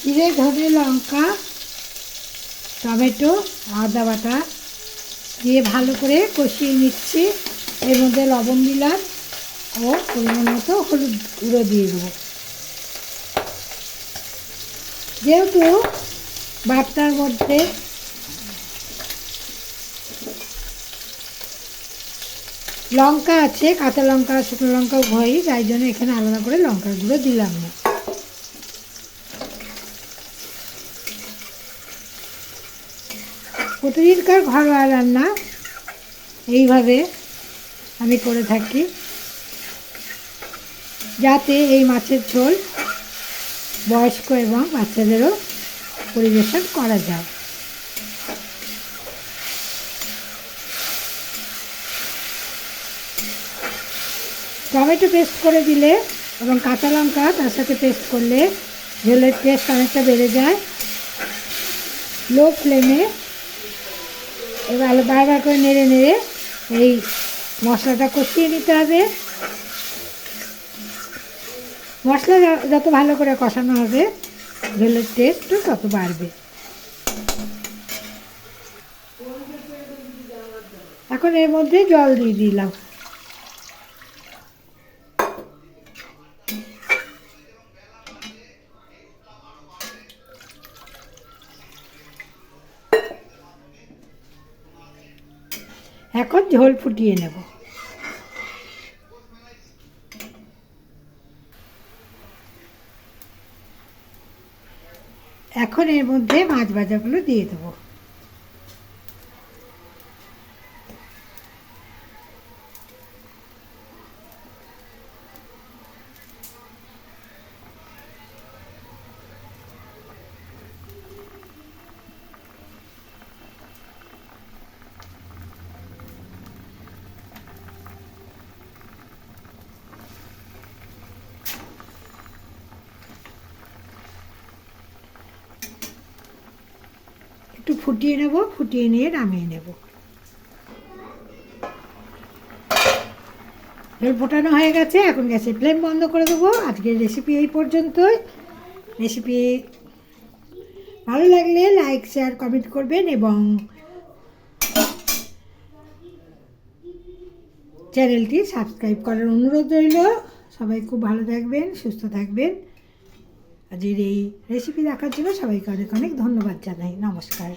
জিরে, ধনে লঙ্কা, টমেটো, আদা বাটা দিয়ে ভালো করে কষিয়ে নিচ্ছি। এর মধ্যে লবণ দিলাম ও পরিমাণ মতো হলুদ গুঁড়ো দিয়ে দেবো। যেহেতু ভাতটার মধ্যে লঙ্কা আছে, কাঁচা লঙ্কা, শুকনো লঙ্কা ভয়ই তাই জন্য এখানে আলাদা করে লঙ্কার গুঁড়ো দিলাম না। প্রতিদিনকার ঘরোয়া রান্না? এইভাবে আমি করে থাকি। যাতে এই মাছের ঝোল বয়স্ক এবং বাচ্চাদেরও পরিবেশন করা যায়। টমেটো পেস্ট করে দিলে এবং কাঁচা লঙ্কা তার সাথে পেস্ট করলে ঝোলের টেস্ট অনেকটা বেড়ে যায়। লো ফ্লেমে এবার বারবার করে নেড়ে নেড়ে এই মশলাটা কষিয়ে নিতে হবে। মশলা যত ভালো করে কষানো হবে ঝোলের টেস্ট তত বাড়বে। এখন এর মধ্যে জল দিয়ে দিলাম। এখন ঝোল ফুটিয়ে নেব। এখন এর মধ্যে মাছ ভাজাগুলো দিয়ে দেবো। একটু ফুটিয়ে নেব, ফুটিয়ে নিয়ে নামিয়ে নেব। জল ফোটানো হয়ে গেছে, এখন গ্যাসের ফ্লেম বন্ধ করে দেবো। আজকের রেসিপি এই পর্যন্তই। রেসিপি ভালো লাগলে লাইক, শেয়ার, কমেন্ট করবেন এবং চ্যানেলটি সাবস্ক্রাইব করার অনুরোধ রইল। সবাই খুব ভালো থাকবেন, সুস্থ থাকবেন। আজকের এই রেসিপি দেখার জন্য সবাইকে অনেক অনেক ধন্যবাদ জানাই। নমস্কার।